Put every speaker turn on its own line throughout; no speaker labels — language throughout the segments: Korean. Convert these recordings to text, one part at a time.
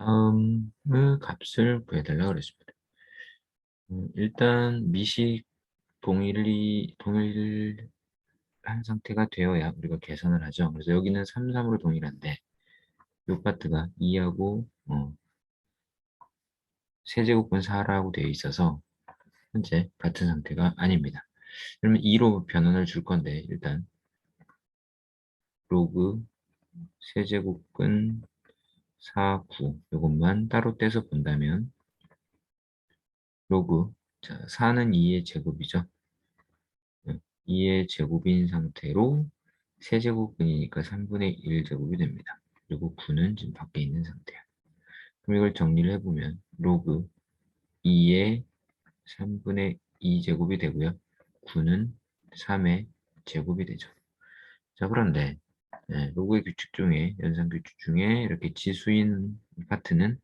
다음의 값을 구해달라고 그랬습니다. 음, 일단 미식 동일이 동일한 상태가 되어야 우리가 계산을 하죠. 그래서 여기는 3, 3으로 동일한데 요 파트가 2하고 어, 세제곱근 4라고 되어 있어서 현재 같은 상태가 아닙니다. 그러면 2로 변환을 줄 건데 일단 로그 세제곱근 4, 9 이것만 따로 떼서 본다면 로그 자 4는 2의 제곱이죠. 2의 제곱인 상태로 세제곱근이니까 3분의 1 제곱이 됩니다. 그리고 9는 지금 밖에 있는 상태야. 그럼 이걸 정리를 해보면 로그 2의 3분의 2 제곱이 되고요. 9는 3의 제곱이 되죠. 자 그런데 네, 로그의 규칙 중에 연산 규칙 중에 이렇게 지수인 파트는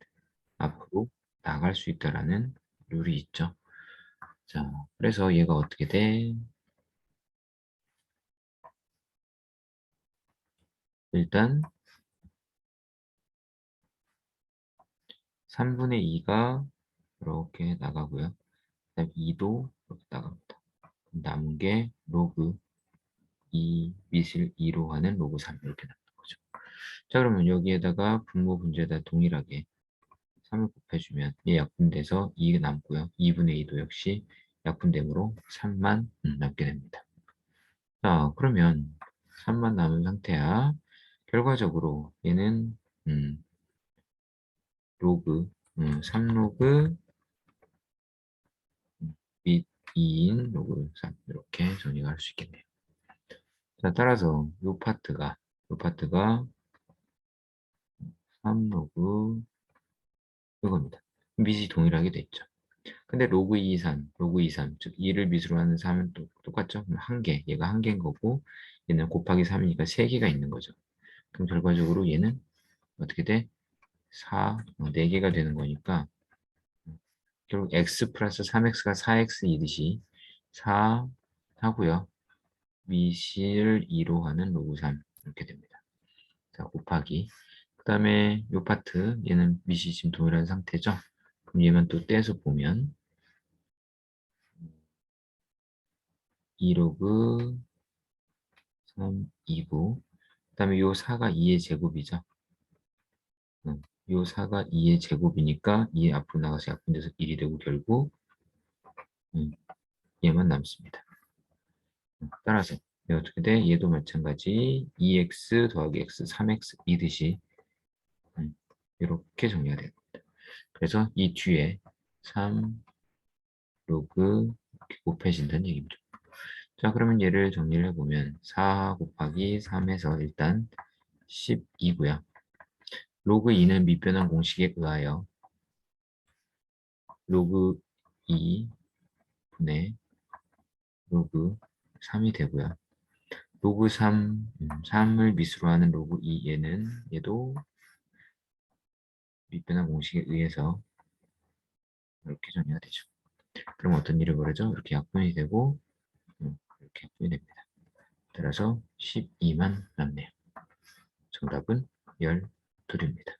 앞으로 나갈 수 있다라는 룰이 있죠. 자 그래서 얘가 어떻게 돼? 일단 3분의 2가 이렇게 나가고요. 그다음 2도 이렇게 나갑니다. 남은 게 로그 2 밑을 2로 하는 로그 3 이렇게 나오는 거죠. 자 그러면 여기에다가 분모 분제에다 동일하게 3을 곱해주면 얘 약분돼서 2가 남고요. 2분의 2도 역시 약분됨으로 3만 남게 됩니다. 자 그러면 3만 남은 상태야. 결과적으로 얘는 음, 로그 음, 3로그 및 2인 로그 3 이렇게 정리가 할수 있겠네요. 자 따라서 이 파트가 이 파트가 3 로그 이겁니다. 밑이 동일하게 됐죠. 근데 로그 2, 3, 로그 2, 3, 즉 2를 밑으로 하는 3은 또 똑같죠? 한 개, 얘가 한 개인 거고 얘는 곱하기 3이니까 3개가 있는 거죠. 그럼 결과적으로 얘는 어떻게 돼? 4, 4개가 되는 거니까 결국 x 플러스 3x가 4x이듯이 4 하고요. 미실 2로 하는 로그 3 이렇게 됩니다. 자, 곱하기 그 다음에 요 파트 얘는 미시 지금 동일한 상태죠. 그럼 얘만 또 떼서 보면 2로그 3, 2고 그 다음에 요 4가 2의 제곱이죠. 음, 요 4가 2의 제곱이니까 2 앞으로 나가서 약분돼서 1이 되고 결국 음, 얘만 남습니다. 음, 따라서 얘 어떻게 돼? 얘도 마찬가지 2x 더하기 x 3x 이듯이 음, 이렇게 정리가 됩니다. 그래서 이 뒤에 3 로그 곱해진다는 얘기죠. 자 그러면 얘를 정리를 해보면 4 곱하기 3에서 일단 12고요. 로그 2는 밑변환 공식에 의하여 로그 2 분의 로그 3이 되고요. 로그 3, 3을 밑으로 하는 로그 2 얘는 얘도 밑변환 공식에 의해서 이렇게 정리가 되죠. 그럼 어떤 일이 벌어져? 이렇게 약분이 되고 이렇게 약분이 됩니다. 따라서 12만 남네요. 정답은 12입니다.